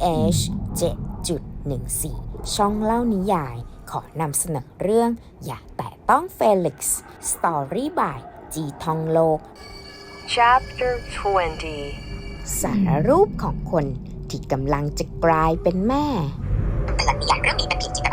PH 7.14 ช่องเล่านิยาย ขอนำเสนอเรื่อง อย่าแตะต้องเฟลิกซ์ Story by จีทองโลก Chapter 20 สารรูปของคนที่กำลังจะกลายเป็นแม่เตือนนิยายเรื่องนี้เป็นเพียงจินต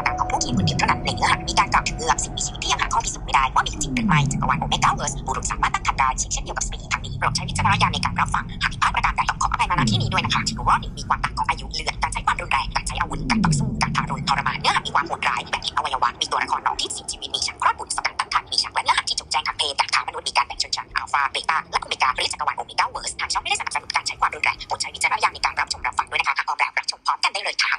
นาการของผู้เขียนคนเดียวเท่านั้นในเนื้อหามีการกล่าวถึงเงือกสิ่งมีชีวิตที่ยังหาข้อพิสูจน์ไม่ได้ว่ามีจริงหรือไม่จักรวาลโอเมก้าเวิร์สบุรุษสามารถตั้งครรภ์ได้เช่นเดียวกับสตรีทั้งนี้โปรดใช้วิจารณญาณในการรับฟังหากผิดพลาดประการใดต้องขออภัยมาณที่นี้ด้วยนะคะถือว่ามีความต่างของอายุเลือนการใช้ความรุนแรงการใช้อาวุธการต่อสู้การทารุณทรมานเนื้อหามีความโหดร้ายแบ่งผิดอวัยวะมีตัวละครน้องที่เสียชีวิตมีฉากคลอดบุตรสกัดตั้งครรภ์มีฉากและเนื้อหาที่จงแจ้งทางเพศการค้ามนุษย์มีการแบ่งชนชั้นอัลฟาเบต้าและโอเมก้าเรียกจักรวาลโอเมก้าเวิร์สทางช่องไม่ได้สนับสนุนการใช้ความรุนแรงโปรดใช้วิจารณญาณในการรับชมรับฟังด้วยนะคะหากพร้อมแล้วรับชมพร้อมกันได้เลยค่ะ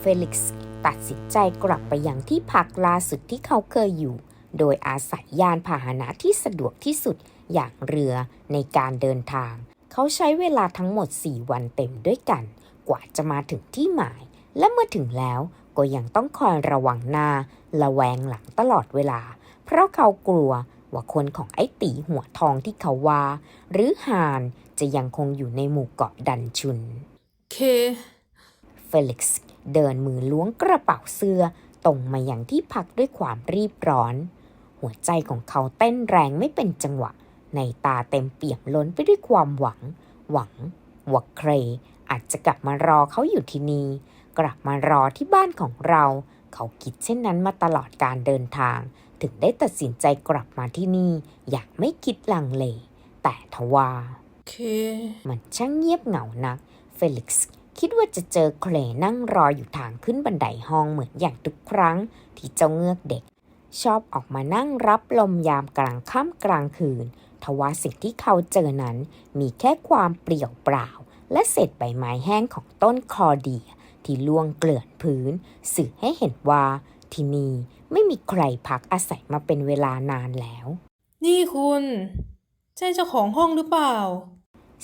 เฟลิกซ์ ตัดสินใจกลับไปยังที่พักล่าสุดที่เขาเคยอยู่ โดยอาศัยยานพาหนะที่สะดวกที่สุดอย่างเรือในการเดินทาง เขาใช้เวลาทั้งหมด 4 วันเต็มด้วยกัน กว่าจะมาถึงที่หมาย และเมื่อถึงแล้วก็ยังต้องคอยระวังหน้า ระแวงหลังตลอดเวลา เพราะเขากลัวว่าคนของไอ้ตีหัวทองที่เขาว่า หรือฮานจะยังคงอยู่ในหมู่เกาะดันชุน เค เฟลิกซ์ เดินมือล้วงกระเป๋าเสื้อตรงมาอย่างที่พักด้วยความรีบร้อน หัวใจของเขาเต้นแรงไม่เป็นจังหวะ ในตาเต็มเปี่ยมล้นไปด้วยความหวัง หวังว่าเครอาจจะกลับมารอเขาอยู่ที่นี่ กลับมารอที่บ้านของเรา เขาคิดเช่นนั้นมาตลอดการเดินทาง ถึงได้ตัดสินใจกลับมาที่นี่ อย่างไม่คิดลังเล แต่ทว่าเคมันช่างเงียบเหงานัก เฟลิกซ์ คิดว่าจะเจอเคลนั่งรออยู่ทางขึ้นบันไดห้องเหมือนอย่างทุกครั้งที่เจ้าเงือกเด็ก ชอบออกมานั่งรับลมยามกลางค่ำกลางคืน ทว่าสิ่งที่เขาเจอนั้นมีแค่ความเปลี่ยวเปล่า และเศษใบไม้แห้งของต้นคอเดีย ที่ล่วงเกลื่อนพื้น สื่อให้เห็นว่า ที่นี่ไม่มีใครพักอาศัยมาเป็นเวลานานแล้ว นี่คุณ ใช่เจ้าของห้องหรือเปล่า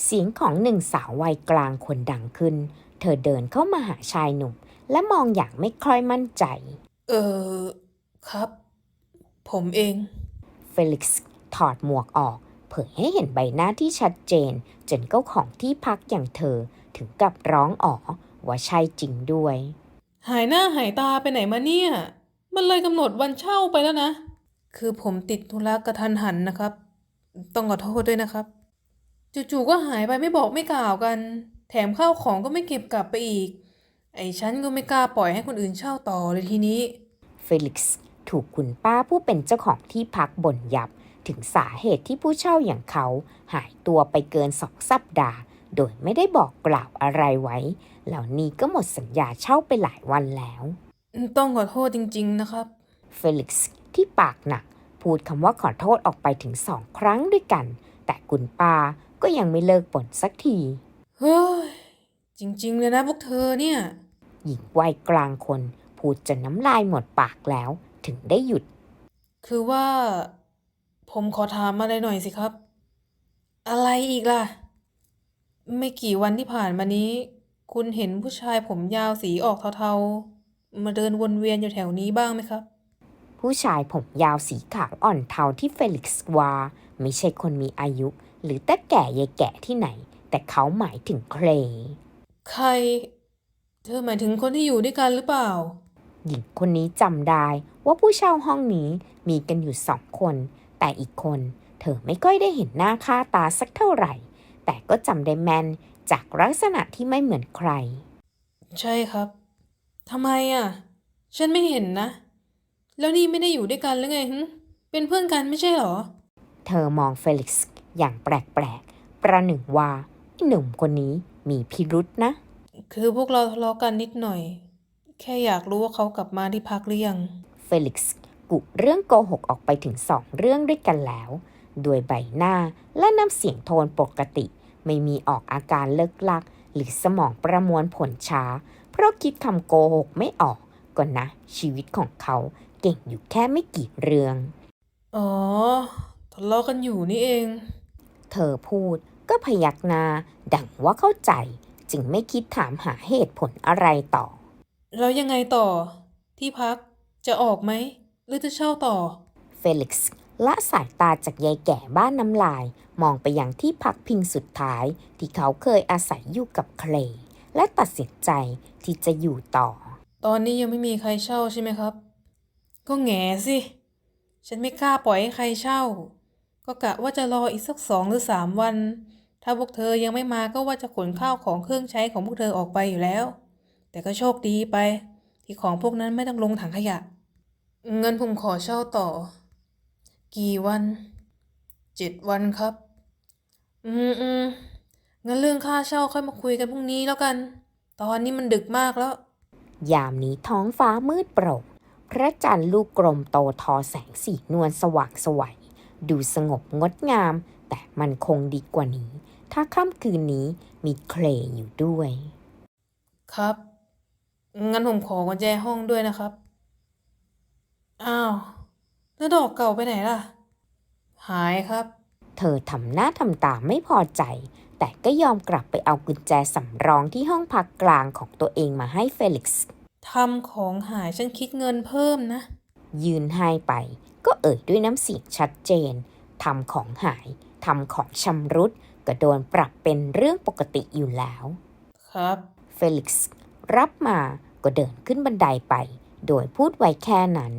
เสียงของหนึ่งสาววัยกลางคนดังขึ้น เธอเดินเข้ามาหาชายหนุ่ม และมองอย่างไม่ค่อยมั่นใจ เออครับ ผมเอง เฟลิกซ์ถอดหมวกออก เผยให้เห็นใบหน้าที่ชัดเจน จนเจ้าของที่พักอย่างเธอถึงกับร้องอ๋อว่าใช่จริงด้วย หายหน้าหายตาไปไหนมาเนี่ย มันเลยกำหนดวันเช่าไปแล้วนะ คือผมติดธุระกระทันหันนะครับ ต้องขอโทษด้วยนะครับ จู่ๆก็หายไปไม่บอกไม่กล่าวกัน แถมข้าวของก็ไม่เก็บกลับไปอีก ไอ้ฉันก็ไม่กล้าปล่อยให้คนอื่นเช่าต่อเลยทีนี้ เฟลิกซ์ถูกคุณป้าผู้เป็นเจ้าของที่พักบ่นยับ ถึงสาเหตุที่ผู้เช่าอย่างเขาหายตัวไปเกินสองสัปดาห์ โดยไม่ได้บอกกล่าวอะไรไว้แล้วนี่ก็หมดสัญญาเช่าไปหลายวันแล้ว ต้องขอโทษจริง ๆ นะครับ เฟลิกซ์ที่ปากหนัก พูดคำว่าขอโทษออกไปถึงสองครั้งด้วยกัน แต่คุณป้า ก็ยังไม่เลิกบ่นสักที เฮ้ย จริง ๆ เลยนะพวกเธอเนี่ย หญิงวัยกลางคนพูดจนน้ำลายหมดปากแล้ว ถึงได้หยุด คือว่า ผมขอถามอะไรหน่อยสิครับ อะไรอีกล่ะ ไม่กี่วันที่ผ่านมานี้ คุณเห็นผู้ชายผมยาวสีออกเทาๆ มาเดินวนเวียนอยู่แถวนี้บ้างไหมครับ ผู้ชายผมยาวสีขาวอ่อนเทาที่เฟลิกซ์ว่าไม่ใช่คนมีอายุ หรือแต่แก่ยายแก่ที่ไหน แต่เขาหมายถึงเคลย์ใคร เธอหมายถึงคนที่อยู่ด้วยกันหรือเปล่า หญิงคนนี้จำได้ว่าผู้เช่าห้องนี้มีกันอยู่สองคน แต่อีกคน เธอไม่ค่อยได้เห็นหน้าค่าตาสักเท่าไหร่ แต่ก็จำได้แม่นจากลักษณะที่ไม่เหมือนใคร ใช่ครับทำไมอะ ฉันไม่เห็นนะ แล้วนี่ไม่ได้อยู่ด้วยกันหรือไงหึเป็นเพื่อนกันไม่ใช่เหรอ เธอมองเฟลิกซ์อย่างแปลกๆ ประหนึ่งว่าไอ้หนุ่มคนนี้มีพิรุษนะ คือพวกเราทะเลาะกันนิดหน่อย แค่อยากรู้ว่าเขากลับมาที่พักหรือยัง เฟลิกซ์กุเรื่องโกหกออกไปถึงสองเรื่องด้วยกันแล้วโดยใบหน้าและน้ำเสียงโทนปกติ ไม่มีออกอาการเลิกลัก หรือสมองประมวลผลช้า เพราะคิดคำโกหกไม่ออกก็นะ ชีวิตของเขา เก่งอยู่แค่ไม่กี่เรื่อง อ๋อทะเลาะกันอยู่นี่เอง เธอพูดก็พยักหน้าดังว่าเข้าใจ จึงไม่คิดถามหาเหตุผลอะไรต่อ แล้วยังไงต่อ ที่พักจะออกไหม หรือจะเช่าต่อ เฟลิกซ์ละสายตาจากยายแก่บ้านน้ำลาย มองไปยังที่พักพิงสุดท้าย ที่เขาเคยอาศัยอยู่กับเคลย์และตัดสินใจที่จะอยู่ต่อ ตอนนี้ยังไม่มีใครเช่าใช่ไหมครับ ก็แง่สิ ฉันไม่กล้าปล่อยให้ใครเช่า ก็กะว่าจะรออีกสักสองหรือสามวัน ถ้าพวกเธอยังไม่มาก็ว่าจะขนข้าวของเครื่องใช้ของพวกเธอออกไปอยู่แล้ว แต่ก็โชคดีไป ที่ของพวกนั้นไม่ต้องลงถังขยะ เงินผมขอเช่าต่อ กี่วันเจ็ดวันครับ อืมอืมงั้นเรื่องค่าเช่าค่อยมาคุยกันพรุ่งนี้แล้วกัน ตอนนี้มันดึกมากแล้ว ยามนี้ท้องฟ้ามืดโปร่ง พระจันทร์ลูกกลมโตทอแสงสีนวลสว่างไสวัยดูสงบงดงาม แต่มันคงดีกว่านี้ ถ้าค่ำคืนนี้มีเคลย์อยู่ด้วย ครับ งั้นผมขอกุญแจห้องด้วยนะครับ อ้าว แล้วดอกเก่าไปไหนล่ะ หายครับ เธอทำหน้าทำตาไม่พอใจ แต่ก็ยอมกลับไปเอากุญแจสำรองที่ห้องพักกลางของตัวเองมาให้เฟลิกซ์ ทำของหายฉันคิดเงินเพิ่มนะ ยืนให้ไป ก็เอ่ยด้วยน้ำเสียงชัดเจนทำของหายทำของชำรุดก็โดนปรับเป็นเรื่องปกติอยู่แล้ว ครับ เฟลิกซ์รับมาก็เดินขึ้นบันไดไป โดยพูดไว้แค่นั้น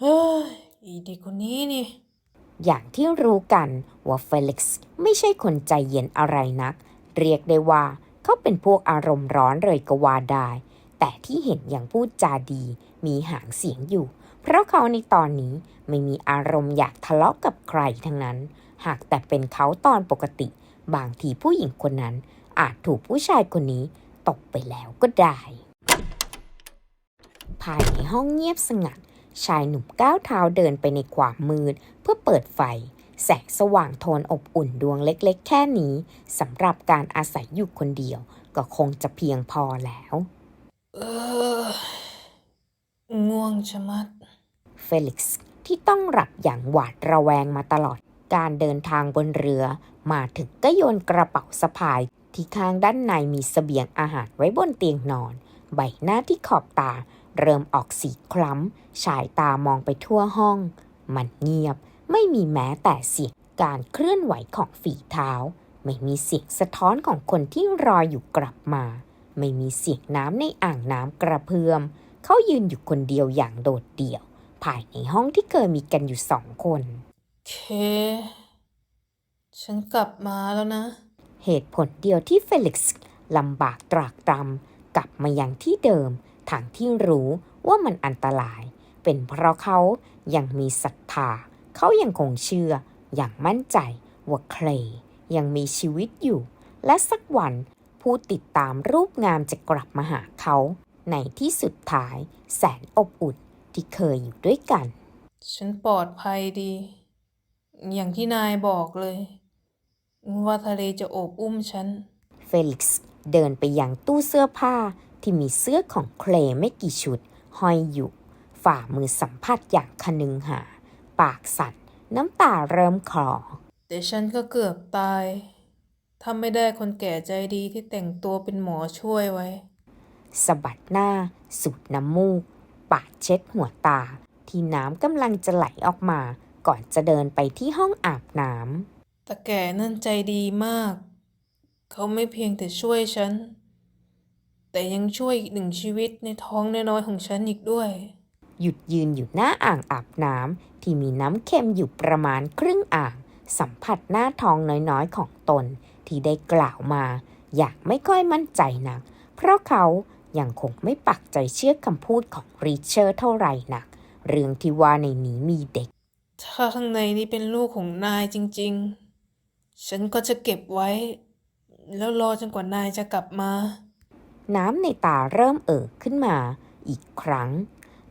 เฮ้ย อีเด็กคนนี้นี่ อย่างที่รู้กันว่าเฟลิกซ์ไม่ใช่คนใจเย็นอะไรนัก เรียกได้ว่าเขาเป็นพวกอารมณ์ร้อนเลยก็ว่าได้ แต่ที่เห็นอย่างพูดจาดี มีหางเสียงอยู่ เพราะเขาในตอนนี้ไม่มีอารมณ์อยากทะเลาะกับใครทั้งนั้น หากแต่เป็นเขาตอนปกติ บางทีผู้หญิงคนนั้น อาจถูกผู้ชายคนนี้ตกไปแล้วก็ได้ ภายในห้องเงียบสงัด ชายหนุ่มก้าวเท้าเดินไปในความมืด เพื่อเปิดไฟ แสงสว่างโทนอบอุ่นดวงเล็ก ๆ แค่นี้สำหรับการอาศัยอยู่คนเดียวก็คงจะเพียงพอแล้ว เออง่วงชะมัด เฟลิกซ์ที่ต้องหลับอย่างหวาดระแวงมาตลอด การเดินทางบนเรือ มาถึงก็โยนกระเป๋าสะพาย ที่ข้างด้านในมีเสบียงอาหารไว้บนเตียงนอน ใบหน้าที่ขอบตา เริ่มออกสีคล้ำ ฉายตามองไปทั่วห้อง มันเงียบ ไม่มีแม้แต่เสียงการเคลื่อนไหวของฝีเท้า ไม่มีเสียงสะท้อนของคนที่รออยู่กลับมา ไม่มีเสียงน้ำในอ่างน้ำกระเพื่อม เขายืนอยู่คนเดียวอย่างโดดเดี่ยว ภายในห้องที่เคยมีกันอยู่สองคน เค ฉันกลับมาแล้วนะ เหตุผลเดียวที่เฟลิกซ์ลำบากตรากตรำกลับมายังที่เดิมทางที่รู้ว่ามันอันตราย เป็นเพราะเขายังมีศรัทธา เขายังคงเชื่ออย่างมั่นใจว่าเคลย์ยังมีชีวิตอยู่ และสักวัน ผู้ติดตามรูปงามจะกลับมาหาเขาในที่สุดท้ายแสนอบอุ่นที่เคยอยู่ด้วยกัน ฉันปลอดภัยดี อย่างที่นายบอกเลย ว่าทะเลจะโอบอุ้มฉัน เฟลิกซ์เดินไปยังตู้เสื้อผ้าที่มีเสื้อของเคลย์ไม่กี่ชุด ห้อยอยู่ ฝ่ามือสัมผัสอย่างคนึงหา ปากสั่นน้ำตาเริ่มคลอแต่ฉันก็เกือบตาย ถ้าไม่ได้คนแก่ใจดีที่แต่งตัวเป็นหมอช่วยไว้ สะบัดหน้า สูดน้ำมูก ปาดเช็ดหัวตา ที่น้ำกำลังจะไหลออกมา ก่อนจะเดินไปที่ห้องอาบน้แต่แก่นั่นใจดีมาก เขาไม่เพียงแต่ช่วยฉัน แต่ยังช่วยอีกหนึ่งชีวิตในท้องน้อยๆของฉันอีกด้วยำหยุดยืนอยู่หน้าอ่างอาบน้ำที่มีน้ำเค็มอยู่ประมาณครึ่งอ่าง สัมผัสหน้าท้องน้อยๆของตน ที่ได้กล่าวมา อยากไม่ค่อยมั่นใจนัก เพราะเขายังคงไม่ปักใจเชื่อคำพูดของริเชอร์เท่าไหร่นัก เรื่องที่ว่าในนี้มีเด็ก ถ้าข้างในนี้เป็นลูกของนายจริง ๆ ฉันก็จะเก็บไว้ แล้วรอจนกว่านายจะกลับมา น้ำในตาเริ่มเอ่อขึ้นมาอีกครั้ง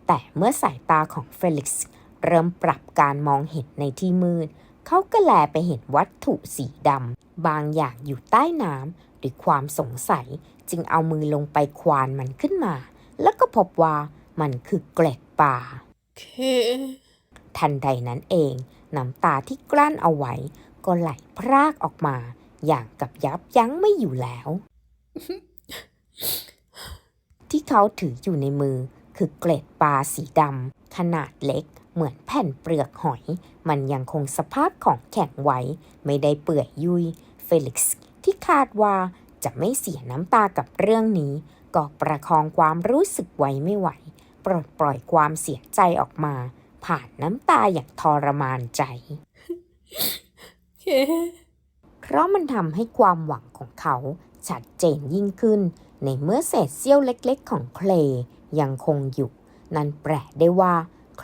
แต่เมื่อสายตาของเฟลิกซ์เริ่มปรับการมองเห็นในที่มืด เขาก็แลไปเห็นวัตถุสีดำบางอย่างอยู่ใต้น้ำด้วยความสงสัยจึงเอามือลงไปควานมันขึ้นมา แล้วก็พบว่ามันคือเกล็ดปลาเคทันใดนั้นเองน้ำตาที่กลั้นเอาไว้ ก็ไหลพรากออกมา อย่างกับยับยั้งไม่อยู่แล้ว ที่เขาถืออยู่ในมือคือเกล็ดปลาสีดำขนาดเล็ก เหมือนแผ่นเปลือกหอย มันยังคงสภาพของแข็งไว้ ไม่ได้เปื่อยยุย เฟลิกซ์ที่คาดว่าจะไม่เสียน้ำตากับเรื่องนี้ ก็ประคองความรู้สึกไว้ไม่ไหว ปลดปล่อยความเสียใจออกมา ผ่านน้ำตาอย่างทรมานใจเคเพราะมันทำให้ความหวังของเขาชัดเจนยิ่งขึ้น ในเมื่อเศษเสี้ยวเล็กๆ ของเคลย์ยังคงอยู่ นั่นแปลได้ว่า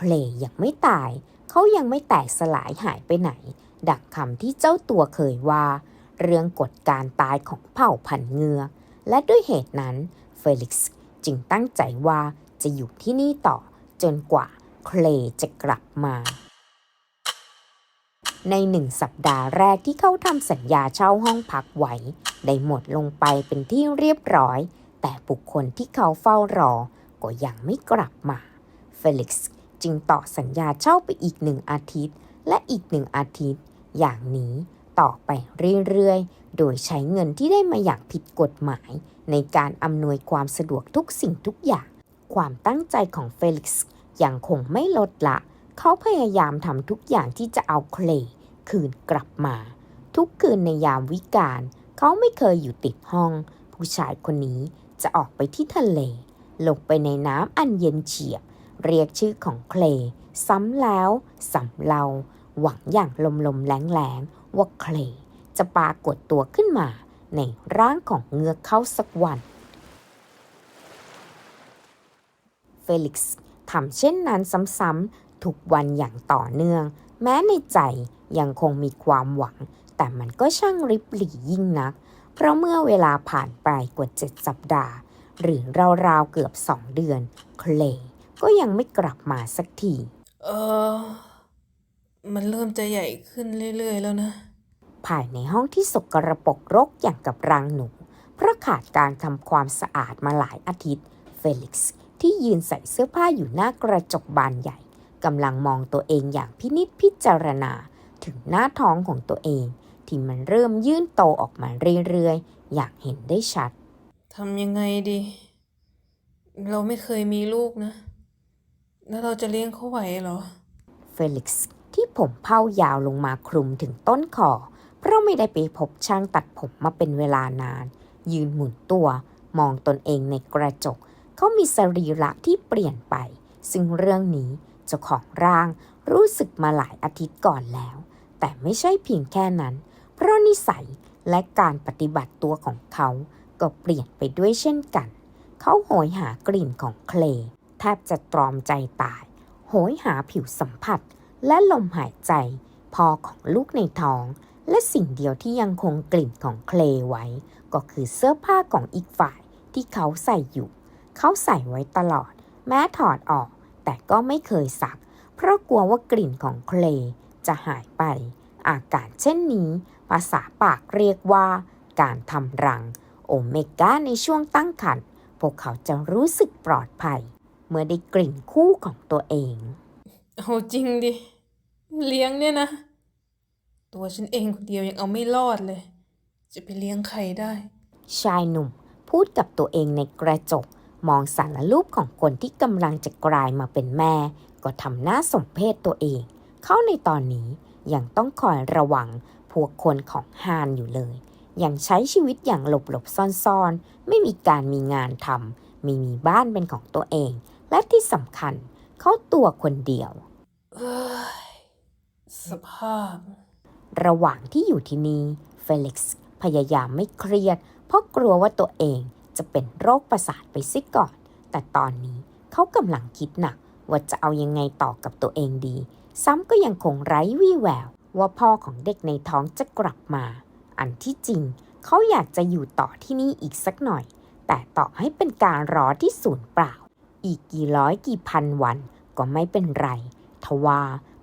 เคลยังไม่ตาย เขายังไม่แตกสลายหายไปไหน ดักคำที่เจ้าตัวเคยว่า เรื่องกฎการตายของเผ่าพันธุ์เงือก และด้วยเหตุนั้น เฟลิกซ์จึงตั้งใจว่าจะอยู่ที่นี่ต่อจนกว่าเคลจะกลับมา ในหนึ่งสัปดาห์แรกที่เขาทำสัญญาเช่าห้องพักไว้ได้หมดลงไปเป็นที่เรียบร้อย แต่บุคคลที่เขาเฝ้ารอก็ยังไม่กลับมา เฟลิกซ์ จึงต่อสัญญาเช่าไปอีกหนึ่งอาทิตย์ และอีกหนึ่งอาทิตย์ อย่างนี้ต่อไปเรื่อยๆ โดยใช้เงินที่ได้มาอย่างผิดกฎหมาย ในการอำนวยความสะดวกทุกสิ่งทุกอย่าง ความตั้งใจของเฟลิกซ์ยังคงไม่ลดละ เขาพยายามทำทุกอย่างที่จะเอาเคลย์คืนกลับมา ทุกคืนในยามวิกาลเขาไม่เคยอยู่ติดห้อง ผู้ชายคนนี้จะออกไปที่ทะเล ลงไปในน้ำอันเย็นเฉียบ เรียกชื่อของเคลซ้ำแล้วซ้ำเล่าหวังอย่างลมลมๆแรงแรงๆว่าเคลจะปรากฏตัวขึ้นมาในร่างของเงือกเขาสักวัน เฟลิกซ์ทำเช่นนั้นซ้ำๆทุกวันอย่างต่อเนื่อง แม้ในใจยังคงมีความหวัง แต่มันก็ช่างริบหรี่ยิ่งนัก เพราะเมื่อเวลาผ่านไปกว่าเจ็ดสัปดาห์ หรือราวๆเกือบสองเดือน เคล ก็ยังไม่กลับมาสักที เออ มันเริ่มจะใหญ่ขึ้นเรื่อย ๆ แล้วนะ ภายในห้องที่สกรปรกรกอย่างกับรังหนูเพราะขาดการทำความสะอาดมาหลายอาทิตย์ เฟลิกซ์ที่ยืนใส่เสื้อผ้าอยู่หน้ากระจกบานใหญ่กำลังมองตัวเองอย่างพินิจพิจารณา ถึงหน้าท้องของตัวเอง ที่มันเริ่มยื่นโตออกมาเรื่อยๆ อย่างเห็นได้ชัดทำยังไงดี เราไม่เคยมีลูกนะ แล้วเราจะเลี้ยงเขาไหวเหรอ เฟลิกซ์ที่ผมเผายาวลงมาคลุมถึงต้นคอเพราะไม่ได้ไปพบช่างตัดผมมาเป็นเวลานาน ยืนหมุนตัว มองตนเองในกระจก เขามีสรีระที่เปลี่ยนไป ซึ่งเรื่องนี้เจ้าของร่างรู้สึกมาหลายอาทิตย์ก่อนแล้ว แต่ไม่ใช่เพียงแค่นั้น เพราะนิสัยและการปฏิบัติตัวของเขาก็เปลี่ยนไปด้วยเช่นกัน เขาโหยหากลิ่นของเคลย์ แทบจะตรอมใจตาย โหยหาผิวสัมผัส และลมหายใจ พอของลูกในท้อง และสิ่งเดียวที่ยังคงกลิ่นของเคลไว้ ก็คือเสื้อผ้าของอีกฝ่ายที่เขาใส่อยู่ เขาใส่ไว้ตลอด แม้ถอดออก แต่ก็ไม่เคยซัก เพราะกลัวว่ากลิ่นของเคลจะหายไป อาการเช่นนี้ ภาษาปากเรียกว่า การทำรัง โอเมก้าในช่วงตั้งครรภ์พวกเขาจะรู้สึกปลอดภัย เมื่อได้กลิ่นคู่ของตัวเอง เอาจริงดิ เลี้ยงเนี่ยนะ ตัวฉันเองคนเดียวยังเอาไม่รอดเลย จะไปเลี้ยงใครได้ ชายหนุ่มพูดกับตัวเองในกระจก มองสารรูปของคนที่กำลังจะกลายมาเป็นแม่ ก็ทำหน้าสมเพศตัวเอง เขาในตอนนี้ยังต้องคอยระวังพวกคนของฮานอยู่เลย ยังใช้ชีวิตอย่างหลบหลบๆซ่อนๆ ไม่มีการมีงานทำไม่มีบ้านเป็นของตัวเอง และที่สำคัญเขาตัวคนเดียวเอ้ยสภาพ ระหว่างที่อยู่ที่นี่เฟลิกซ์พยายามไม่เครียด เพราะกลัวว่าตัวเองจะเป็นโรคประสาทไปซิก่อน แต่ตอนนี้เขากำลังคิดหนัก ว่าจะเอายังไงต่อกับตัวเองดี ซ้ำก็ยังคงไร้วี่แวว ว่าพ่อของเด็กในท้องจะกลับมา อันที่จริง เขาอยากจะอยู่ต่อที่นี่อีกสักหน่อย แต่ต่อให้เป็นการรอที่ศูนย์เปล่า อีกกี่ร้อยกี่พันวันก็ไม่เป็นไรทว่า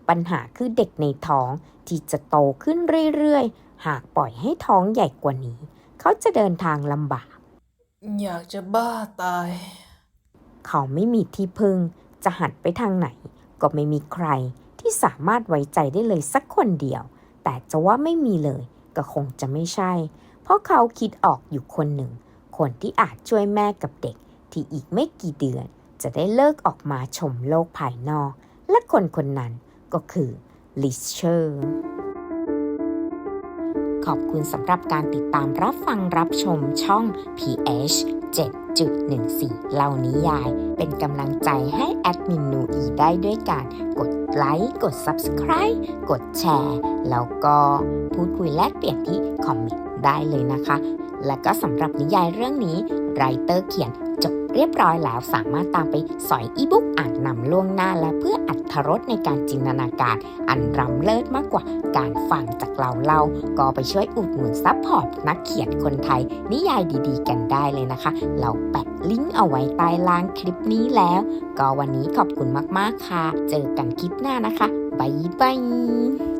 ปัญหาคือเด็กในท้องที่จะโตขึ้นเรื่อยๆ หากปล่อยให้ท้องใหญ่กว่านี้ เขาจะเดินทางลำบาก อยากจะบ้าตาย เขาไม่มีที่พึ่ง จะหันไปทางไหน ก็ไม่มีใครที่สามารถไว้ใจได้เลยสักคนเดียว แต่จะว่าไม่มีเลย ก็คงจะไม่ใช่ เพราะเขาคิดออกอยู่คนหนึ่ง คนที่อาจช่วยแม่กับเด็กที่อีกไม่กี่เดือน จะได้เลิกออกมาชมโลกภายนอก และคนคนนั้นก็คือลิเชอร์ขอบคุณสำหรับการติดตามรับฟังรับชมช่อง PH 7.14 เล่านิยาย เป็นกำลังใจให้แอดมินนูอีได้ด้วยการกดไลค์กด Subscribe กดแชร์ แล้วก็พูดคุยแลกเปลี่ยนที่คอมเมนต์ได้เลยนะคะ และก็สำหรับนิยายเรื่องนี้ไรเตอร์เขียน เรียบร้อยแล้วสามารถตามไปสอยอีบุ๊กอ่านนำล่วงหน้าและเพื่ออัธรสในการจินตนาการ อันล้ำเลิศมากกว่าการฟังจากเราเล่า ก็ไปช่วยอุดหนุนซัพพอร์ตนักเขียนคนไทย นิยายดีๆ กันได้เลยนะคะ เราแปะลิงก์เอาไว้ใต้ล่างคลิปนี้แล้ว ก็วันนี้ขอบคุณมากๆค่ะ เจอกันคลิปหน้านะคะบ๊ายบาย